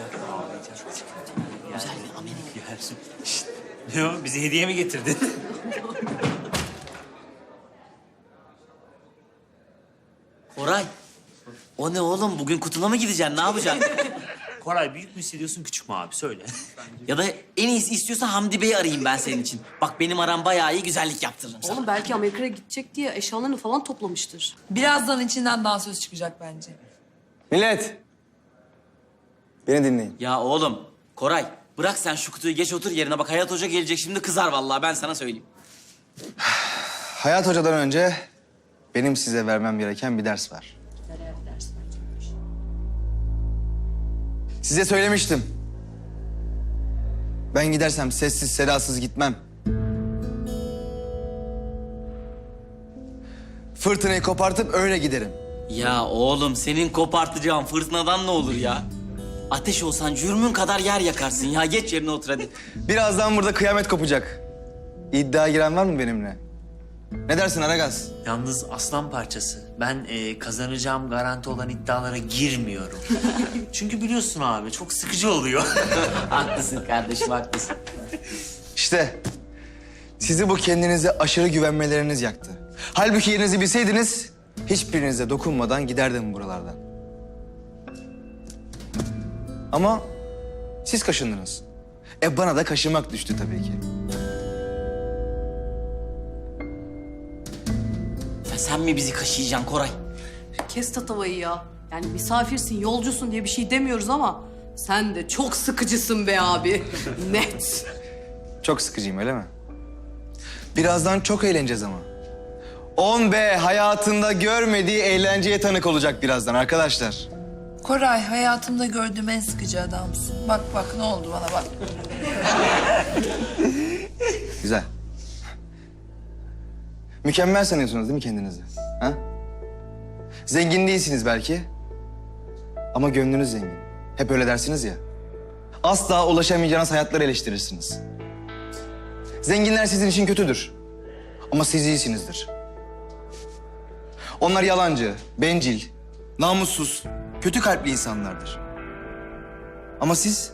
ağlayacak, ağlayacak. Güzel bir Amerika. Yersin. Şşt. Ne o? Bize hediye mi getirdin? Koray. O ne oğlum? Bugün kutuna mı gideceksin? Ne yapacaksın? Koray büyük mü hissediyorsun küçük mü abi? Söyle. ya da en iyisi istiyorsan Hamdi Bey'i arayayım ben senin için. Bak benim aram bayağı iyi güzellik yaptırırım sana. Oğlum belki Amerika'ya gidecek diye eşyalarını falan toplamıştır. Birazdan içinden dansöz çıkacak bence. Millet. Beni dinleyin. Ya oğlum Koray bırak sen şu kutuyu geç otur yerine bak Hayat Hoca gelecek şimdi kızar vallahi ben sana söyleyeyim. Hayat Hoca'dan önce benim size vermem gereken bir ders var. Size söylemiştim. Ben gidersem sessiz sedasız gitmem. Fırtınayı kopartıp öyle giderim. Ya oğlum senin kopartacağın fırtınadan ne olur ya? Ateş olsan cürmün kadar yer yakarsın ya. Geç yerine otur hadi. Birazdan burada kıyamet kopacak. İddia giren var mı benimle? Ne dersin Aragaz? Yalnız aslan parçası. Ben e, kazanacağım garanti olan iddialara girmiyorum. Çünkü biliyorsun abi çok sıkıcı oluyor. haklısın kardeşim haklısın. İşte sizi bu kendinize aşırı güvenmeleriniz yaktı. Halbuki yerinizi bilseydiniz hiçbirinize dokunmadan giderdim buralardan. Ama siz kaşındınız. E bana da kaşımak düştü tabii ki. Ya sen mi bizi kaşıyacaksın Koray? Kes tatavayı ya. Yani misafirsin, yolcusun diye bir şey demiyoruz ama... ...sen de çok sıkıcısın be abi. Net. Çok sıkıcıyım öyle mi? Birazdan çok eğleneceğiz ama. 10B hayatında görmediği eğlenceye tanık olacak birazdan arkadaşlar. Koray hayatımda gördüğüm en sıkıcı adamsın. Bak bak ne oldu bana bak. Güzel. Mükemmel sanıyorsunuz değil mi kendinizi? Ha? Zengin değilsiniz belki. Ama gönlünüz zengin. Hep öyle dersiniz ya. Asla ulaşamayacağınız hayatları eleştirirsiniz. Zenginler sizin için kötüdür. Ama siz iyisinizdir. Onlar yalancı, bencil, namussuz, kötü kalpli insanlardır. Ama siz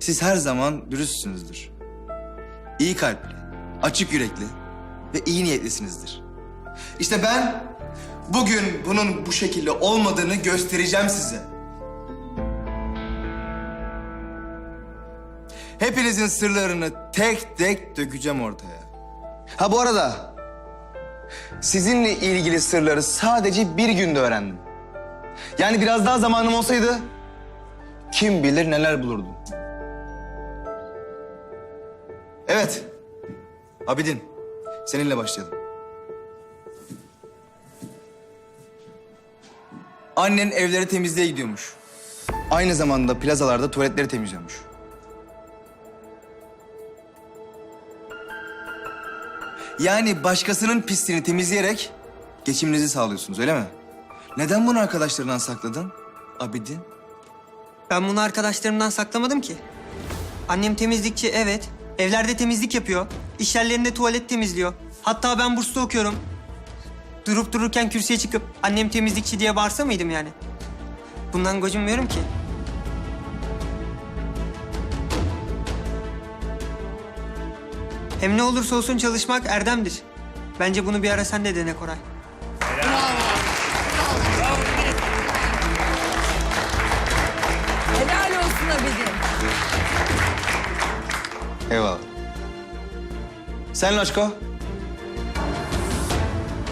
siz her zaman dürüstsünüzdür. İyi kalpli, açık yürekli ve iyi niyetlisinizdir. İşte ben bugün bunun bu şekilde olmadığını göstereceğim size. Hepinizin sırlarını tek tek dökeceğim ortaya. Ha bu arada sizinle ilgili sırları sadece bir günde öğrendim. Yani biraz daha zamanım olsaydı kim bilir neler bulurdum. Evet. Abidin, seninle başlayalım. Annen evleri temizliğe gidiyormuş. Aynı zamanda plazalarda tuvaletleri temizliyormuş. Yani başkasının pisliğini temizleyerek geçiminizi sağlıyorsunuz öyle mi? Neden bunu arkadaşlarından sakladın Abidin? Ben bunu arkadaşlarımdan saklamadım ki. Annem temizlikçi evet. Evlerde temizlik yapıyor. İş yerlerinde tuvalet temizliyor. Hatta ben burslu okuyorum. Durup dururken kürsüye çıkıp annem temizlikçi diye bağırsa mıydım yani? Bundan gocunmuyorum ki. Hem ne olursa olsun çalışmak erdemdir. Bence bunu bir ara sen de dene Koray. Helal olsun Abidin. Eyvallah. Sen Loçko?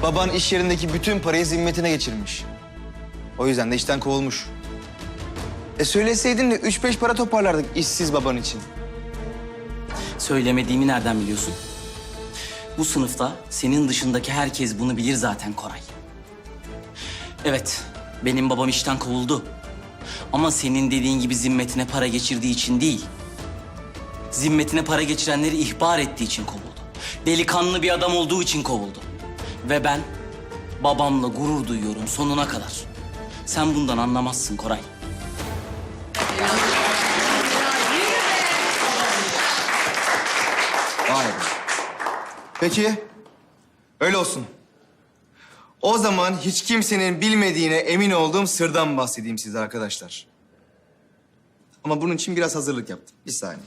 Baban iş yerindeki bütün parayı zimmetine geçirmiş. O yüzden de işten kovulmuş. E söyleseydin de üç beş para toparlardık işsiz baban için. Söylemediğimi nereden biliyorsun? Bu sınıfta senin dışındaki herkes bunu bilir zaten Koray. Evet, benim babam işten kovuldu. Ama senin dediğin gibi zimmetine para geçirdiği için değil. Zimmetine para geçirenleri ihbar ettiği için kovuldu. Delikanlı bir adam olduğu için kovuldu. Ve ben babamla gurur duyuyorum sonuna kadar. Sen bundan anlamazsın Koray. Peki, öyle olsun. O zaman hiç kimsenin bilmediğine emin olduğum sırdan bahsedeyim size arkadaşlar. Ama bunun için biraz hazırlık yaptım. Bir saniye.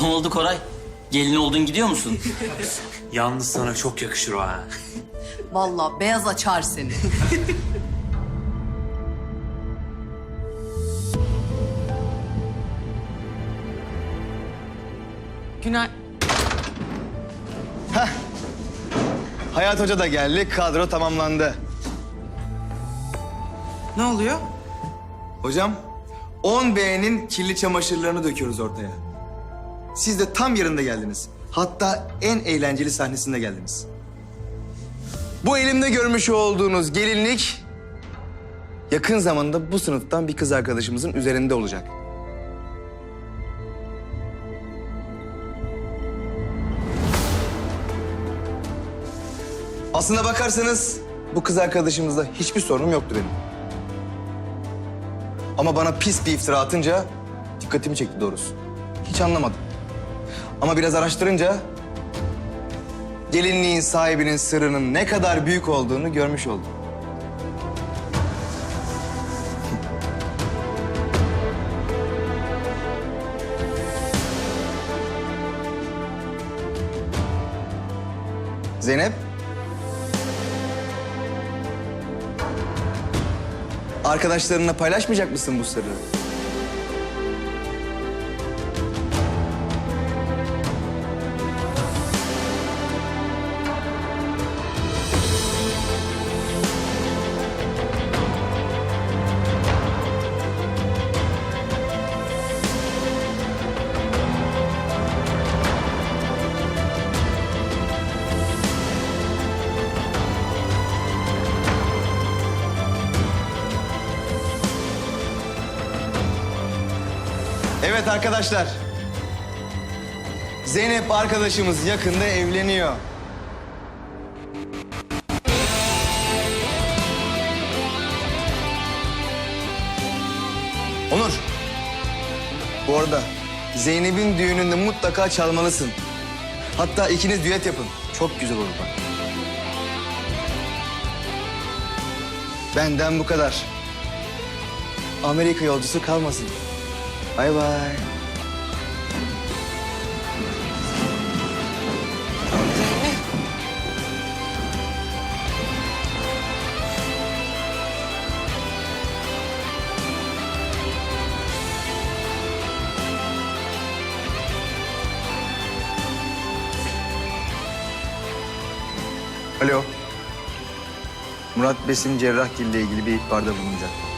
Ne oldu Koray? Gelin oldun gidiyor musun? Yalnız sana çok yakışır o ha. Vallahi beyaz açar seni. Günay... Hayat Hoca da geldi. Kadro tamamlandı. Ne oluyor? Hocam 10B'nin kirli çamaşırlarını döküyoruz ortaya. Siz de tam yerinde geldiniz. Hatta en eğlenceli sahnesinde geldiniz. Bu elimde görmüş olduğunuz gelinlik yakın zamanda bu sınıftan bir kız arkadaşımızın üzerinde olacak. Aslına bakarsanız bu kız arkadaşımızla hiçbir sorunum yoktu benim. Ama bana pis bir iftira atınca dikkatimi çekti doğrusu. Hiç anlamadım. Ama biraz araştırınca gelinliğin sahibinin sırrının ne kadar büyük olduğunu görmüş oldum. Zeynep. Arkadaşlarınla paylaşmayacak mısın bu sırrı? Evet arkadaşlar. Zeynep arkadaşımız yakında evleniyor. Onur. Bu arada Zeynep'in düğününde mutlaka çalmalısın. Hatta ikiniz düet yapın. Çok güzel olur bak. Benden bu kadar. Amerika yolcusu kalmasın. Bay bay. Alo. Murat Besim Cerrahgil ile ilgili bir ihbarda bulunacak.